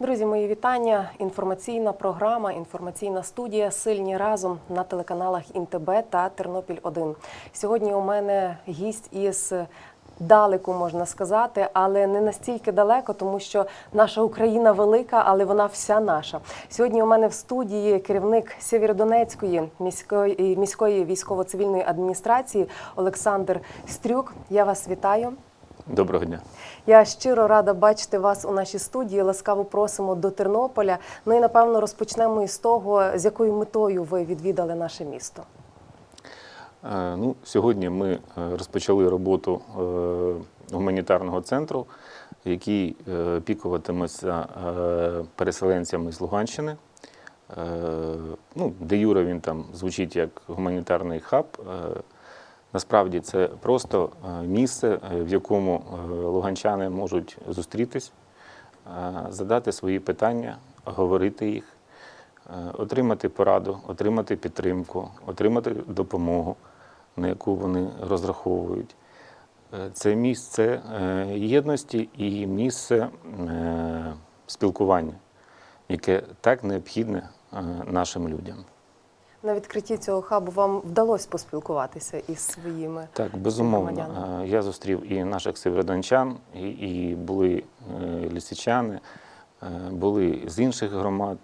Друзі, мої вітання. Інформаційна програма, інформаційна студія Сильні разом на телеканалах ІНТБ та Тернопіль 1 Сьогодні у мене гість із далеку, можна сказати, але не настільки далеко, тому що наша Україна велика, але вона вся наша. Сьогодні у мене в студії керівник Сєвєродонецької міської міської військово-цивільної адміністрації Олександр Стрюк. Я вас вітаю. Доброго дня. Я щиро рада бачити вас у нашій студії. Ласкаво просимо до Тернополя. Ну і напевно розпочнемо із того, з якою метою ви відвідали наше місто. Е, Ну, сьогодні ми е, розпочали роботу е, гуманітарного центру, який опікуватиметься переселенцями з Луганщини. Ну, де Юра він там звучить як гуманітарний хаб. Насправді це просто е, місце, е, в якому е, луганчани можуть зустрітись, задати свої питання, говорити їх, отримати пораду, отримати підтримку, отримати допомогу, на яку вони розраховують. Це місце єдності і місце спілкування, яке так необхідне нашим людям. На відкритті цього хабу вам вдалося поспілкуватися із своїми Так, безумовно. громадянами. Е, Я зустрів і наших северодончан, і, і були е, лісичани, е, були з інших громад.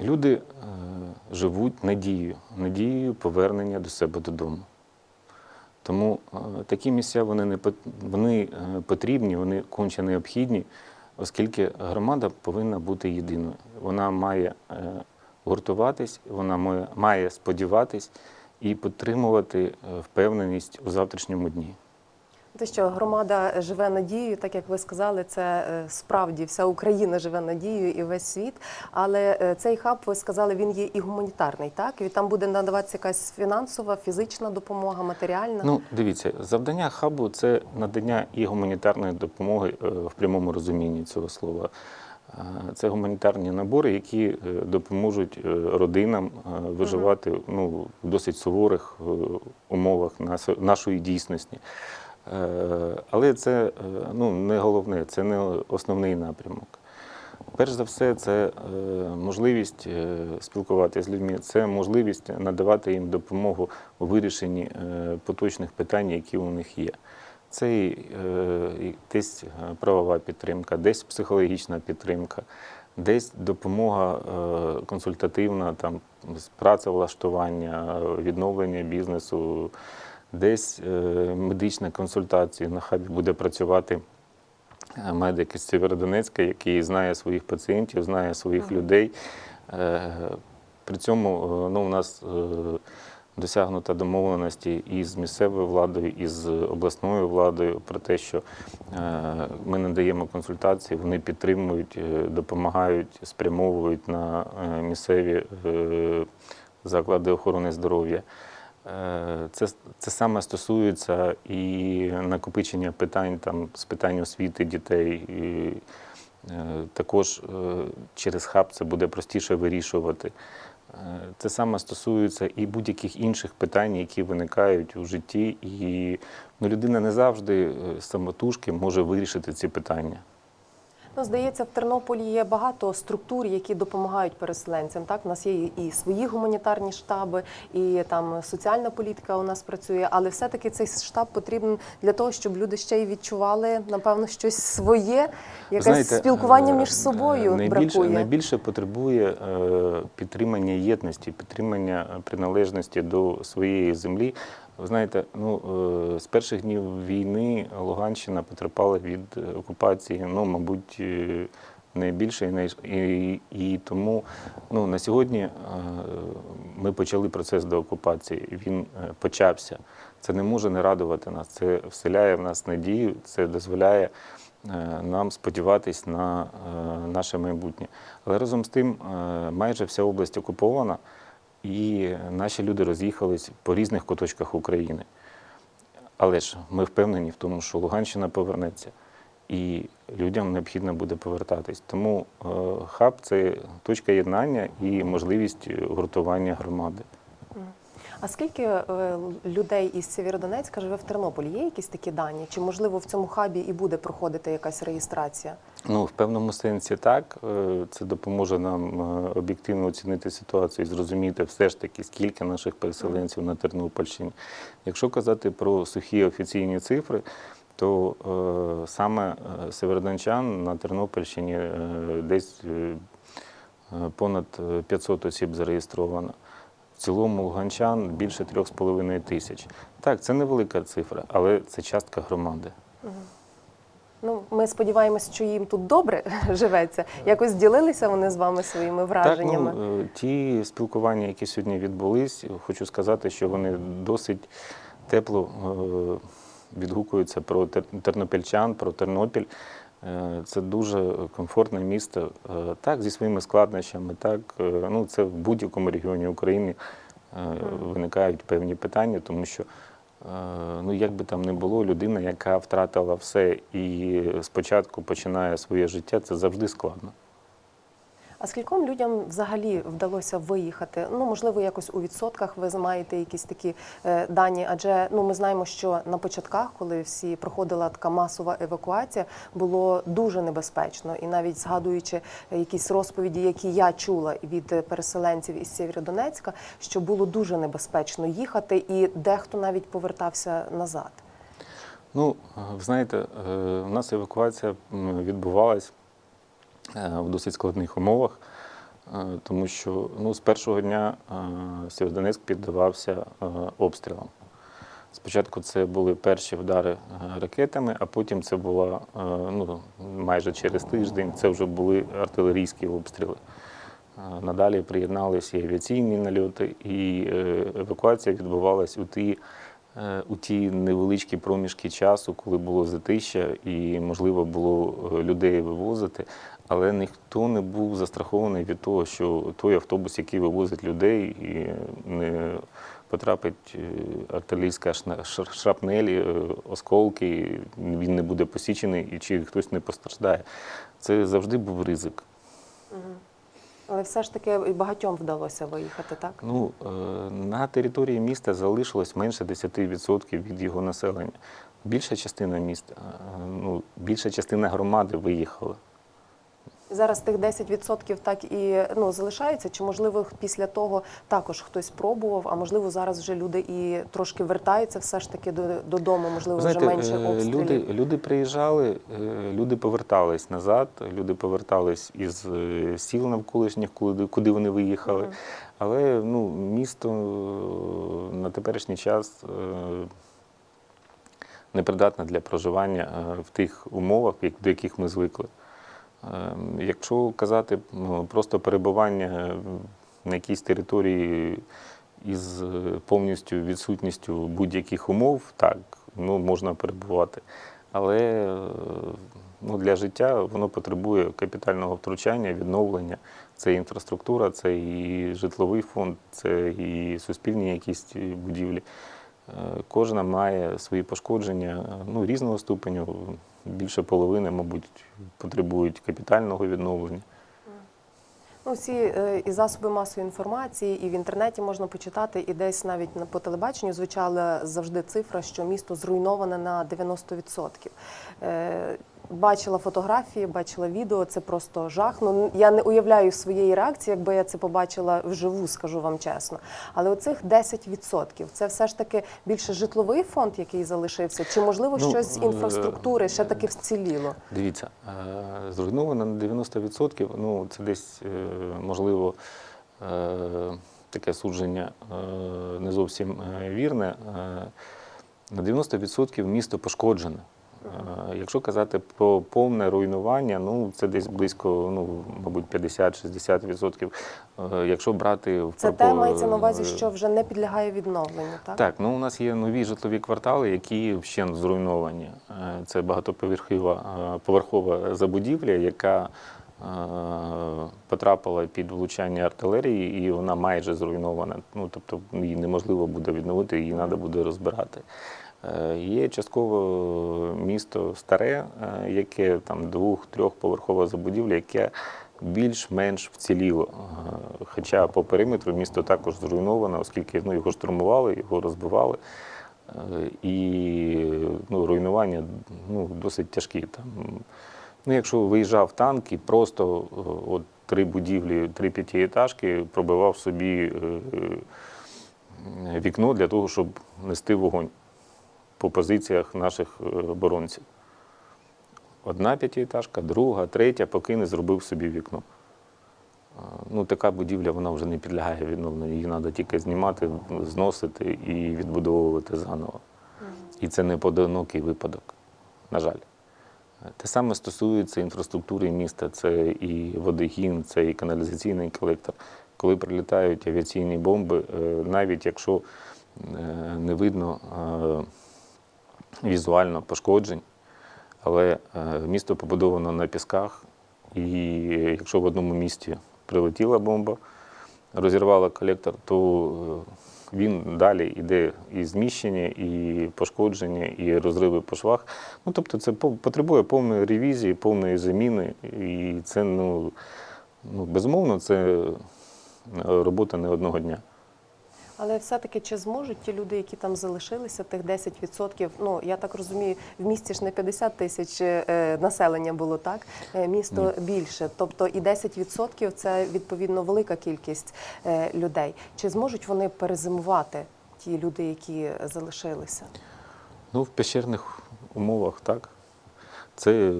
Люди живуть надією, надією повернення до себе додому. Тому такі місця вони, не, вони потрібні, вони конче необхідні, оскільки громада повинна бути єдиною. Вона має гуртуватись, вона має, сподіватись і підтримувати е, впевненість у завтрашньому дні. те, що громада живе надією, так як ви сказали, це е, справді вся Україна живе надією і весь світ. Але е, цей хаб, ви сказали, він є і гуманітарний, так і там буде надаватися якась фінансова, фізична допомога, матеріальна. Ну, дивіться, завдання хабу це надання і гуманітарної допомоги в прямому розумінні цього слова. Це гуманітарні набори, які е, допоможуть е, родинам е, виживати ну, в досить суворих умовах нашої дійсності. Але це ну, не головне, це не основний напрямок. Перш за все, це можливість спілкуватися з людьми, це можливість надавати їм допомогу у вирішенні поточних питань, які у них є. Це і, е, десь е, правова підтримка, десь психологічна підтримка, десь допомога е, консультативна, там, з працевлаштування, відновлення бізнесу, десь е, медична консультація. На хабі буде працювати е, медик із Сєвєродонецька, який знає своїх пацієнтів, знає своїх людей. Е, При цьому ну, у нас е, досягнута домовленості і з місцевою владою, і з обласною владою про те, що е, ми надаємо консультації, вони підтримують, е, допомагають, спрямовують на е, місцеві заклади охорони здоров'я. Це, це саме стосується і накопичення питань там, з питань освіти дітей. І, також через хаб це буде простіше вирішувати. Це саме стосується і будь-яких інших питань, які виникають у житті. І ну, людина не завжди е, самотужки може вирішити ці питання. Ну, здається, в Тернополі є багато структур, які допомагають переселенцям. Так, у нас є і свої гуманітарні штаби, і там соціальна політика у нас працює. Але все-таки цей штаб потрібен для того, щоб люди ще й відчували, напевно, щось своє, якесь Знаєте, спілкування е, між собою е, найбільше, бракує. Найбільше потребує е, підтримання єдності, підтримання приналежності до своєї землі. Ви знаєте, ну е, з перших днів війни Луганщина потерпала від окупації, ну, мабуть, е, найбільше і, і, і тому ну, на сьогодні е, ми почали процес деокупації. Він почався. Це не може не радувати нас. Це вселяє в нас надію, це дозволяє нам сподіватись на наше майбутнє. Але разом з тим, майже вся область окупована, і наші люди роз'їхались по різних куточках України. Але ж ми впевнені в тому, що Луганщина повернеться, і людям необхідно буде повертатись. Тому е, хаб це точка єднання і можливість гуртування громади. А скільки е, людей із Сєвєродонецька живе в Тернополі? Є якісь такі дані? Чи можливо в цьому хабі і буде проходити якась реєстрація? Ну, в певному сенсі так. Е, Це допоможе нам е, об'єктивно оцінити ситуацію і зрозуміти все ж таки, скільки наших переселенців на Тернопільщині. Якщо казати про сухі офіційні цифри, то е, саме северодончан на Тернопільщині е, десь е, понад е, 500 осіб зареєстровано. Цілому луганчан більше 3,5 тисяч. Так, це невелика цифра, але це частка громади. Ну, ми сподіваємося, що їм тут добре живеться. Якось ділилися вони з вами своїми враженнями. Так, ну, е, ті спілкування, які сьогодні відбулись, хочу сказати, що вони досить тепло е, відгукуються про тернопільчан, про Тернопіль. Е, Це дуже комфортне місто. Е, Так, зі своїми складнощами, так, е, ну, це в будь-якому регіоні України виникають певні питання, тому що. Ну, як би там не було, людина, яка втратила все і спочатку починає своє життя, це завжди складно. А скільком людям взагалі вдалося виїхати? Ну, можливо, якось у відсотках ви маєте якісь такі е, дані, адже ну ми знаємо, що на початках, коли всі проходила така масова евакуація, було дуже небезпечно. І навіть згадуючи якісь розповіді, які я чула від переселенців із Сєвєродонецька, що було дуже небезпечно їхати, і дехто навіть повертався назад. Ну, ви знаєте, е, у нас евакуація відбувалась в досить складних умовах, е, тому що ну, з першого дня е, Сєвєродонецьк піддавався е, обстрілам. Спочатку це були перші удари е, ракетами, а потім це була е, ну, майже через тиждень це вже були артилерійські обстріли. Е, Надалі приєдналися і авіаційні нальоти, і е, евакуація відбувалась у ті, е, у ті невеличкі проміжки часу, коли було затища і можливо було е, людей вивозити. Але ніхто не був застрахований від того, що той автобус, який вивозить людей, і не потрапить е, артилерійська шрапнелі, е, осколки, він не буде посічений і чи хтось не постраждає. Це завжди був ризик. Але все ж таки і багатьом вдалося виїхати, так? Ну, е, на території міста залишилось менше 10% від його населення. Більша частина міста, ну, більша частина громади виїхала. Зараз тих 10% так і ну залишається. Чи можливо після того також хтось пробував? А можливо, зараз вже люди і трошки вертаються все ж таки до- додому, можливо, вже менше е, обстрілів. люди, люди приїжджали, е, люди повертались назад, люди повертались із е, сіл навколишніх, куди, куди вони виїхали. Мгм. Але ну, місто на теперішній час непридатне для проживання в тих умовах, до яких ми звикли. Е, Якщо казати ну, просто перебування на якійсь території із е, повністю відсутністю будь-яких умов, так, ну, можна перебувати. Але е, ну, для життя воно потребує капітального втручання, відновлення. Це інфраструктура, це і житловий фонд, це і суспільні якісь будівлі. Е, Кожна має свої пошкодження ну, різного ступеню. Більше половини, мабуть, потребують капітального відновлення. Ну, всі е, і засоби масової інформації, і в інтернеті можна почитати, і десь навіть на- по телебаченню звучала завжди цифра, що місто зруйноване на 90%. Бачила фотографії, бачила відео, це просто жах. Ну я не уявляю своєї реакції, якби я це побачила вживу, скажу вам чесно. Але оцих 10% це все ж таки більше житловий фонд, який залишився, чи можливо Ну, щось з е, інфраструктури ще таки вціліло? Дивіться, е, зруйновано на 90%, ну це десь, е, можливо, таке судження не зовсім вірне. На 90% місто пошкоджене. Е, Якщо казати про повне руйнування, ну це десь близько, ну, мабуть, 50-60%. Е, Якщо брати в Це те мається на увазі, що вже не підлягає відновленню, так? так, ну у нас є нові житлові квартали, які вщент зруйновані. Е, Це багатоповерхова поверхова забудівля, яка потрапила під влучання артилерії, і вона майже зруйнована. Ну тобто її неможливо буде відновити, її треба буде розбирати. Е, Є частково місто старе, е, яке там двох-трьохповерхова забудівля, яке більш-менш вціліло. Е, Хоча по периметру місто також зруйновано, оскільки ну, його штурмували, його розбивали. І ну, руйнування ну, досить тяжкі. Там, ну, якщо виїжджав танк і просто от, три будівлі, три п'ятиэтажки пробивав собі вікно для того, щоб нести вогонь по позиціях наших е, оборонців. Одна п'ятиэтажка, друга, третя, поки не зробив собі вікно. Ну, така будівля вона вже не підлягає відновленню. Її треба тільки знімати, зносити і відбудовувати заново. І це не поодинокий випадок, на жаль. Те саме стосується інфраструктури міста, це і водогін, це і каналізаційний колектор. Коли прилітають авіаційні бомби, е, навіть якщо е, не видно візуально пошкоджень, але е, місто побудовано на пісках, і якщо в одному місті прилетіла бомба, розірвала колектор, то е, він далі йде і зміщення, і пошкодження, і розриви по швах. Ну, тобто це по- потребує повної ревізії, повної заміни. І це, ну, ну безумовно, це е, робота не одного дня. Але все-таки чи зможуть ті люди, які там залишилися, тих 10%, ну я так розумію, в місті ж не 50 тисяч е, населення було, так? Е, Місто більше. Тобто і 10% це відповідно велика кількість е, людей. Чи зможуть вони перезимувати, ті люди, які залишилися? Ну, в пещерних умовах так. Це е,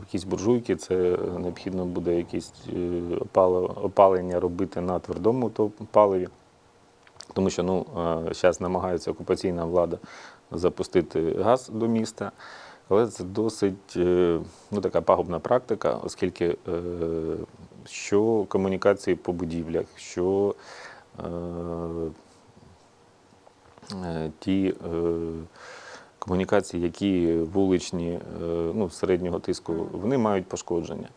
якісь буржуйки, це необхідно буде якісь е, опалення робити на твердому паливі. Тому що ну, зараз намагається окупаційна влада запустити газ до міста. Але це досить е, ну, така пагубна практика, оскільки е, що комунікації по будівлях, що е, е, ті е, комунікації, які вуличні е, ну, середнього тиску, вони мають пошкодження.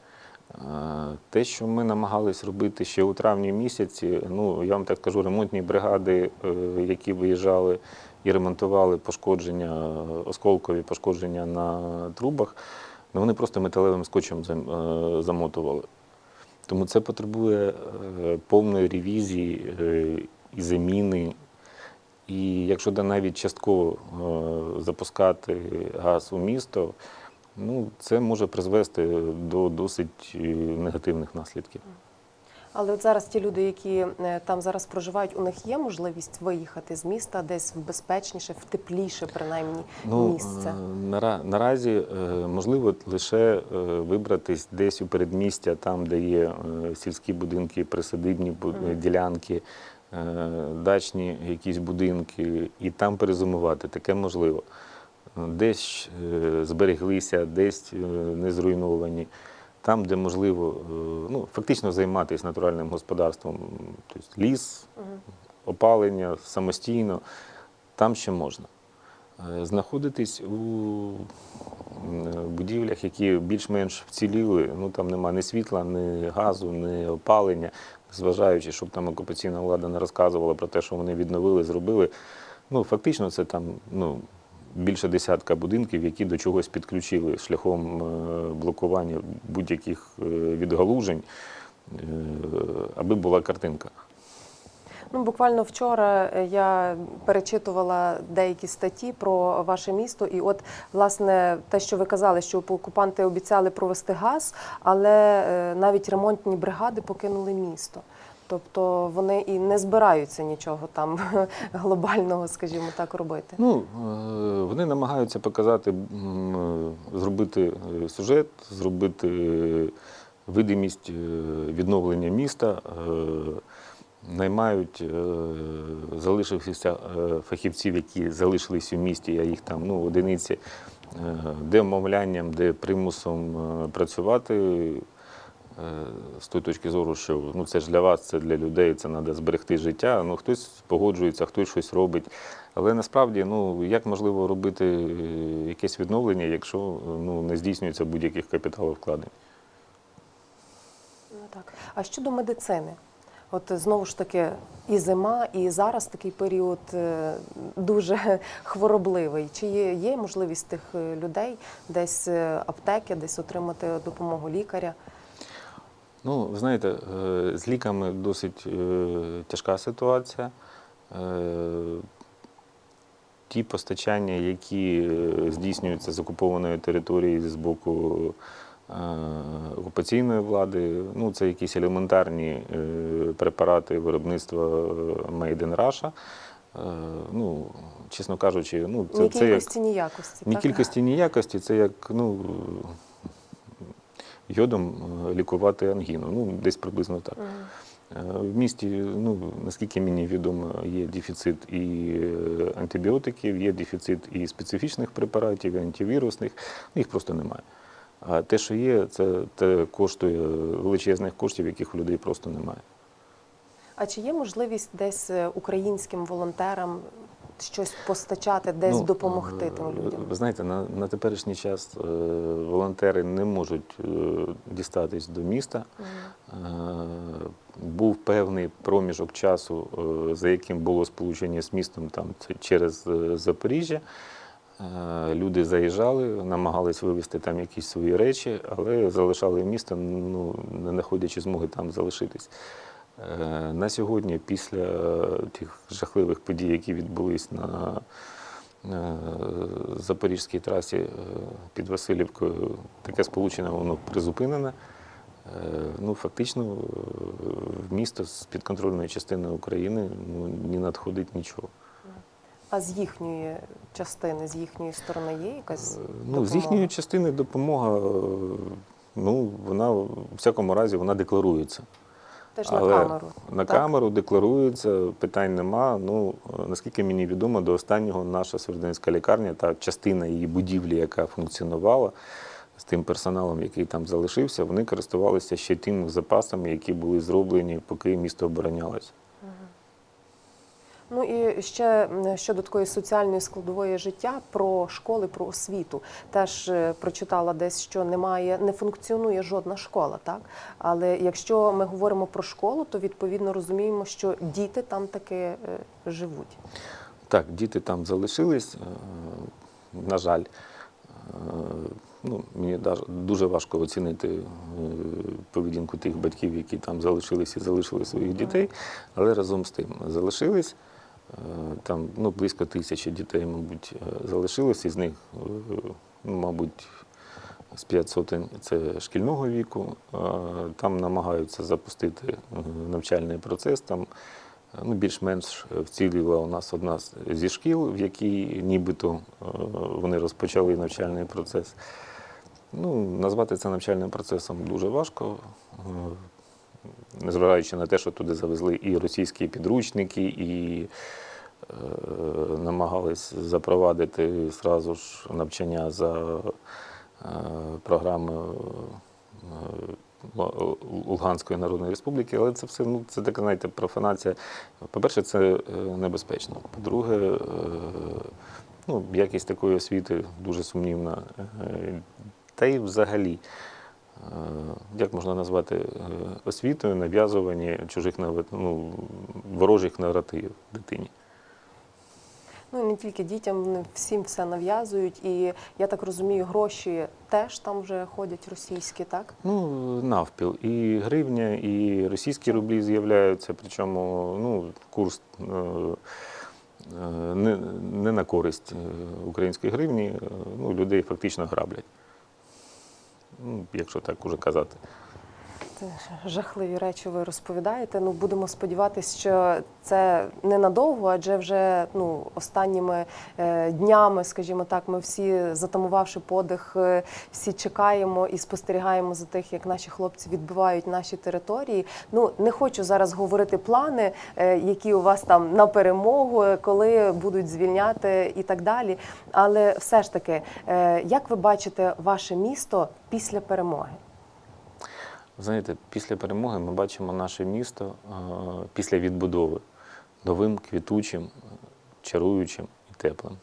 Те, що ми намагались робити ще у травні місяці, ну я вам так скажу, ремонтні бригади, е, які виїжджали і ремонтували пошкодження, осколкові пошкодження на трубах, ну вони просто металевим скотчем е, замотували. Тому це потребує е, повної ревізії і заміни. І якщо навіть частково запускати газ у місто, ну це може призвести до досить е, негативних наслідків. Але от зараз ті люди, які е, там зараз проживають, у них є можливість виїхати з міста десь в безпечніше, в тепліше, принаймні, місце. е, нара- наразі можливо лише вибратись десь у передмістя, там, де є сільські будинки, присадибні бу- Мгм. ділянки, дачні якісь будинки, і там перезимувати. Таке можливо. Десь е, збереглися, десь е, не зруйновані. Там, де можливо, е, ну, фактично займатися натуральним господарством, тобто ліс, опалення самостійно, там ще можна. Знаходитись у будівлях, які більш-менш вціліли, ну там нема ні світла, ні газу, ні опалення, зважаючи, щоб там окупаційна влада не розказувала про те, що вони відновили, зробили. Ну, фактично, це там ну, більше десятка будинків, які до чогось підключили шляхом е, блокування будь-яких е, відгалужень, е, аби була картинка. Ну, буквально вчора я перечитувала деякі статті про ваше місто, і от власне те, що ви казали, що окупанти обіцяли провести газ, але навіть ремонтні бригади покинули місто. Тобто вони і не збираються нічого там глобального, скажімо так, робити. Ну, е, вони намагаються показати, е, зробити е, сюжет, зробити видимість відновлення міста, наймають залишившихся е, фахівців, які залишились у місті, а їх там ну, одиниці, де вмовлянням, де примусом працювати. Е, З тої точки зору, що ну це ж для вас, це для людей, це треба зберегти життя. Ну хтось погоджується, хтось щось робить. Але насправді, ну як можливо робити е, якесь відновлення, якщо ну не здійснюється будь-яких капіталовкладень? Ну, так. А щодо медицини? От знову ж таки, і зима, і зараз такий період е, дуже хворобливий. Чи є, можливість тих людей десь аптеки, десь отримати допомогу лікаря? Ну, ви знаєте, е, з ліками досить е, тяжка ситуація. Е, Ті постачання, які здійснюються з окупованої території з боку окупаційної влади, ну, це якісь елементарні препарати виробництва Made in Russia. Ну, чесно кажучи, ну, це, ні це як кількості, ні якості. ні так? кількості, ні якості, це як ну, йодом е, лікувати ангіну. Ну, десь приблизно так. Е, В місті, ну, наскільки мені відомо, є дефіцит і е, антибіотиків, є дефіцит і специфічних препаратів, і антивірусних, ну, їх просто немає. А те, що є, це те коштує величезних коштів, яких у людей просто немає. А чи є можливість десь українським волонтерам щось постачати, десь Ну, допомогти е, тим людям? Ви знаєте, на, на теперішній час е, волонтери не можуть е, дістатись до міста. Мгм. Е, Був певний проміжок часу, е, за яким було сполучення з містом там через е, Запоріжжя. Е, Люди заїжджали, намагались вивезти там якісь свої речі, але залишали місто, ну, не знаходячи змоги там залишитись. Е, На сьогодні, після тих жахливих подій, які відбулись на е, Запорізькій трасі е, під Васильівкою, таке сполучення воно призупинене. Е, Ну, фактично, е, в місто з підконтрольної частини України ну, не надходить нічого. А з їхньої частини, з їхньої сторони є якась Е, допомога? Ну, з їхньої частини допомога, е, ну, вона в всякому разі вона декларується. Теж на камеру. На так? камеру декларується, питань нема. Ну, наскільки мені відомо, до останнього наша Свердловська лікарня та частина її будівлі, яка функціонувала з тим персоналом, який там залишився, вони користувалися ще тими запасами, які були зроблені, поки місто оборонялося. Ну і ще щодо такої соціальної складової життя про школи, про освіту. Теж е, прочитала десь, що немає, не функціонує жодна школа, так? Але якщо ми говоримо про школу, то відповідно розуміємо, що діти там таки е, живуть. Так, діти там залишились. е, На жаль, ну, мені дуже важко оцінити поведінку тих батьків, які там залишились і залишили своїх дітей, але разом з тим залишились. Е, Там ну, близько тисячі дітей, мабуть, е, залишилось, із них, е, ну, мабуть, з 5 сотень це шкільного віку. Там намагаються запустити навчальний процес. Там ну, більш-менш вціліла у нас одна зі шкіл, в якій нібито вони розпочали навчальний процес. Ну, назвати це навчальним процесом дуже важко, незважаючи на те, що туди завезли і російські підручники, і е, намагались запровадити зразу ж навчання за е, програмою е, Луганської Народної Республіки, але це все ну, це така, знаєте, профанація. По-перше, це е, небезпечно. По-друге, е, ну, якість такої освіти дуже сумнівна. Е, Та й взагалі, як можна назвати е, освітою нав'язування чужих ну, ворожих наративів дитині. Ну не тільки дітям, вони всім все нав'язують. І я так розумію, гроші теж там вже ходять російські, так? Ну, навпіл. І гривня, і російські рублі з'являються, причому ну, курс е, е, не, не на користь е, української гривні, е, ну, людей фактично граблять. Ну, якщо так уже казати. Жахливі речі ви розповідаєте. Ну будемо сподіватися, що це ненадовго, адже вже ну останніми е, днями, скажімо так, ми всі затамувавши подих, е, всі чекаємо і спостерігаємо за тих, як наші хлопці відбивають наші території. Ну не хочу зараз говорити плани, е, які у вас там на перемогу, коли будуть звільняти і так далі. Але все ж таки, як ви бачите ваше місто після перемоги? Знаєте, після перемоги ми бачимо наше місто е, після відбудови новим, квітучим, чаруючим і теплим.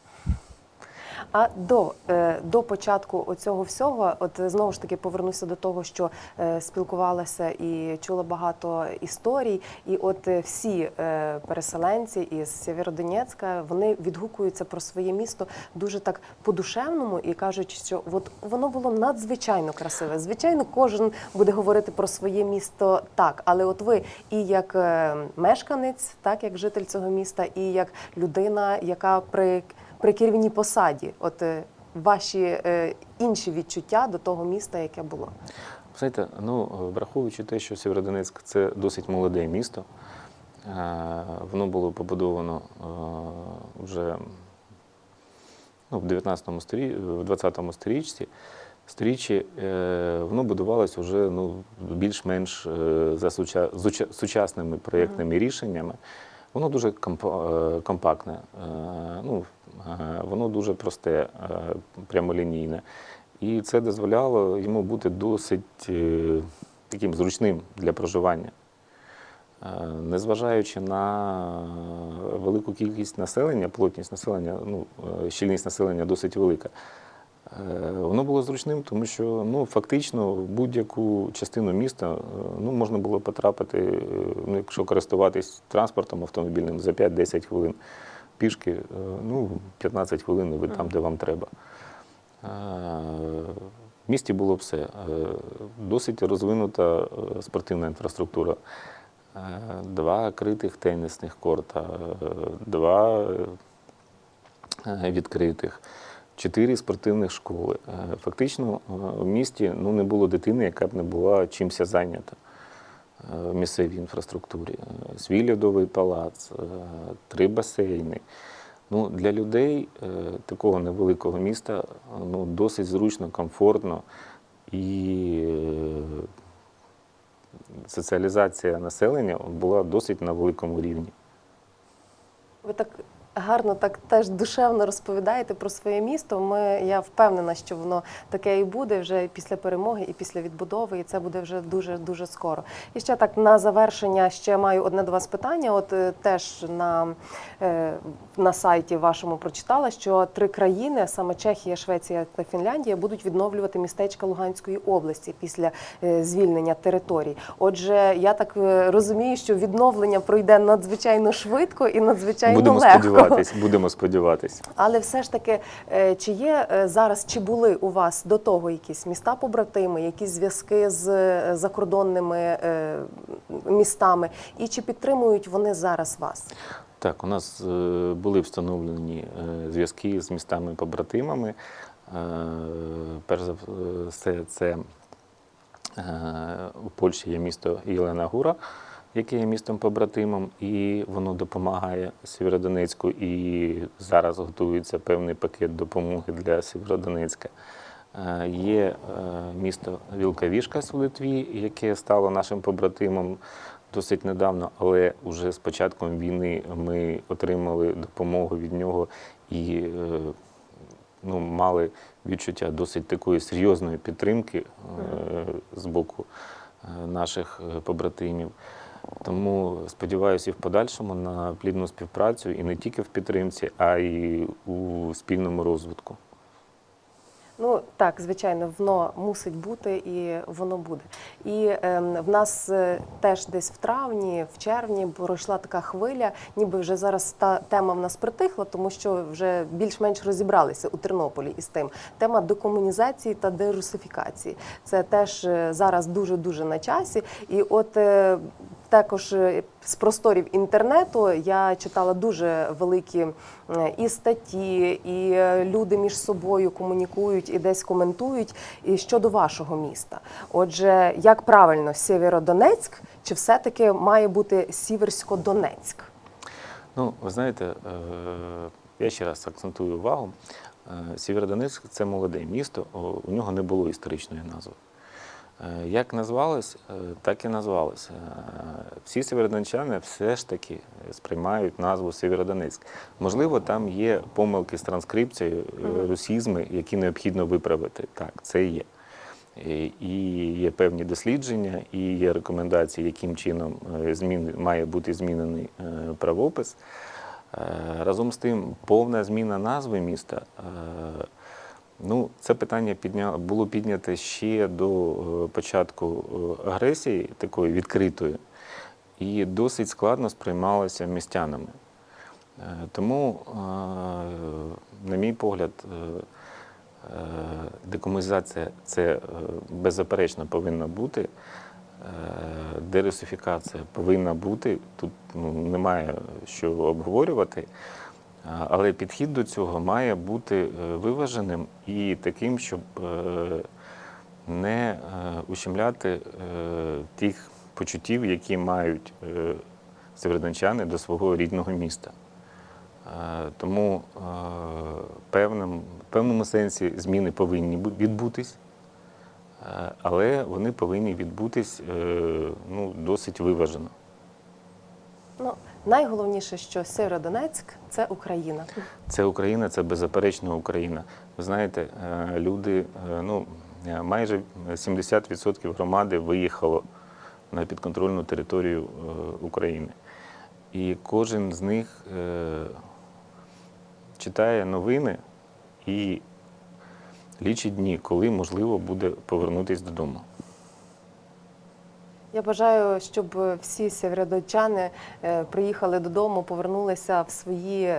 А до, е, до початку оцього всього, от знову ж таки повернуся до того, що е, спілкувалася і чула багато історій. І от е, всі переселенці із Сєвєродонецька вони відгукуються про своє місто дуже так по-душевному і кажуть, що от воно було надзвичайно красиве. Звичайно, кожен буде говорити про своє місто так, але от ви і як мешканець, так як житель цього міста, і як людина, яка при, при керівній посаді, от е, ваші е, інші відчуття до того міста, яке було. Знаєте, ну, враховуючи те, що Сєвєродонецьк це досить молоде місто, е, воно було побудовано вже ну, в 19 сторі... в 20 сторіччі, сторіччі воно будувалося вже ну, більш-менш за суча... сучасними проєктними рішеннями. Воно дуже компактне, ну, воно дуже просте, е, прямолінійне. І це дозволяло йому бути досить е, таким зручним для проживання. Е, Незважаючи на велику кількість населення, плотність населення, ну, е, щільність населення досить велика. е, Воно було зручним, тому що ну, фактично будь-яку частину міста е, ну, можна було потрапити, е, ну, якщо користуватись транспортом автомобільним, за 5-10 хвилин пішки, е, ну, 15 хвилин ви там, де вам треба. Е, В місті було все. Е, Досить розвинута спортивна інфраструктура. Два критих тенісних корта, два відкритих, чотири спортивних школи. Фактично в місті ну, не було дитини, яка б не була чимся зайнята в місцевій інфраструктурі. Е, Свій льодовий палац, е, три басейни. Ну, для людей е, такого невеликого міста е, ну, досить зручно, комфортно і е, соціалізація населення була досить на великому рівні. Ви так гарно, так теж душевно розповідаєте про своє місто. Ми, я впевнена, що воно таке і буде вже після перемоги і після відбудови, і це буде вже дуже дуже скоро. І ще так на завершення ще маю одне до вас питання. От е, теж на, е, на сайті вашому прочитала, що три країни, саме Чехія, Швеція та Фінляндія, будуть відновлювати містечка Луганської області після е, звільнення територій. Отже, я так розумію, що відновлення пройде надзвичайно швидко і надзвичайно Будемо легко. Сподіватись, будемо сподіватись. Але все ж таки, е, чи є е, зараз, чи були у вас до того якісь міста побратими, якісь зв'язки з е, закордонними містами, і чи підтримують вони зараз вас? Так, у нас були встановлені зв'язки з містами-побратимами. Перш за все, це у Польщі є місто Єлена Гура, яке є містом побратимом, і воно допомагає Сєвєродонецьку. І зараз готується певний пакет допомоги для Сєвєродонецька. Е, Є е, місто Вілкавішкас у Литві, яке стало нашим побратимом досить недавно, але вже з початком війни ми отримали допомогу від нього і е, ну, мали відчуття досить такої серйозної підтримки з боку наших побратимів. Тому сподіваюся і в подальшому на плідну співпрацю і не тільки в підтримці, а й у спільному розвитку. Ну так, звичайно, воно мусить бути і воно буде. І ем, в нас е, теж десь в травні, в червні пройшла така хвиля, ніби вже зараз та тема в нас притихла, тому що вже більш-менш розібралися у Тернополі із тим. Тема декомунізації та дерусифікації. Це теж е, зараз дуже дуже на часі. І от е, також е, з просторів інтернету я читала дуже великі і статті, і е, люди між собою комунікують і десь коментують і щодо вашого міста. Отже, як правильно Сєвєродонецьк, чи все-таки має бути Сіверсько-Донецьк? Ну, ви знаєте, е, я ще раз акцентую увагу. Сєвєродонецьк це молоде місто, у нього не було історичної назви. Е, Як назвалось, е, так і назвалось. Е, Всі сєвєродончани все ж таки сприймають назву Сєвєродонецьк. Можливо, там є помилки з транскрипцією, русізми, які необхідно виправити. Так, це є. І- є певні дослідження, і є рекомендації, яким чином змін, має бути змінений правопис. Разом з тим, повна зміна назви міста. Ну, це питання підня... було підняте ще до е, початку е, агресії, такої відкритої, і досить складно сприймалося містянами. Е, Тому, на мій погляд, декомунізація це беззаперечно повинна бути. Дерусифікація повинна бути. Тут ну, немає що обговорювати. Але підхід до цього має бути е, виваженим і таким, щоб е, не е, ущемляти тих почуттів, які мають северодончани до свого рідного міста. Тому в певному сенсі зміни повинні відбутись, але вони повинні відбутись ну, досить виважено. Ну, найголовніше, що Сєвєродонецьк – це Україна. Це Україна, це беззаперечно Україна. Ви знаєте, е, люди, е, ну е, майже 70% громади виїхало на підконтрольну територію України. І кожен з них читає новини і лічить дні, коли можливо буде повернутися додому. Я бажаю, щоб всі сєвєродончани е, приїхали додому, повернулися в свої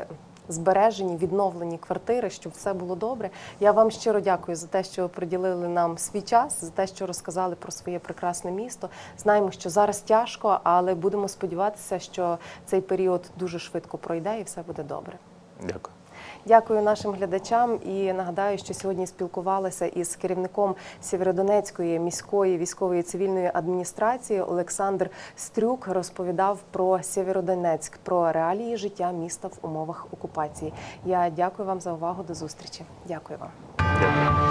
збережені, відновлені квартири, щоб все було добре. Я вам щиро дякую за те, що приділили нам свій час, за те, що розказали про своє прекрасне місто. Знаємо, що зараз тяжко, але будемо сподіватися, що цей період дуже швидко пройде і все буде добре. Дякую. Дякую нашим глядачам і нагадаю, що сьогодні спілкувалася із керівником Сєвєродонецької міської військової цивільної адміністрації Олександр Стрюк. Розповідав про Сєвєродонецьк, про реалії життя міста в умовах окупації. Я дякую вам за увагу. До зустрічі. Дякую вам.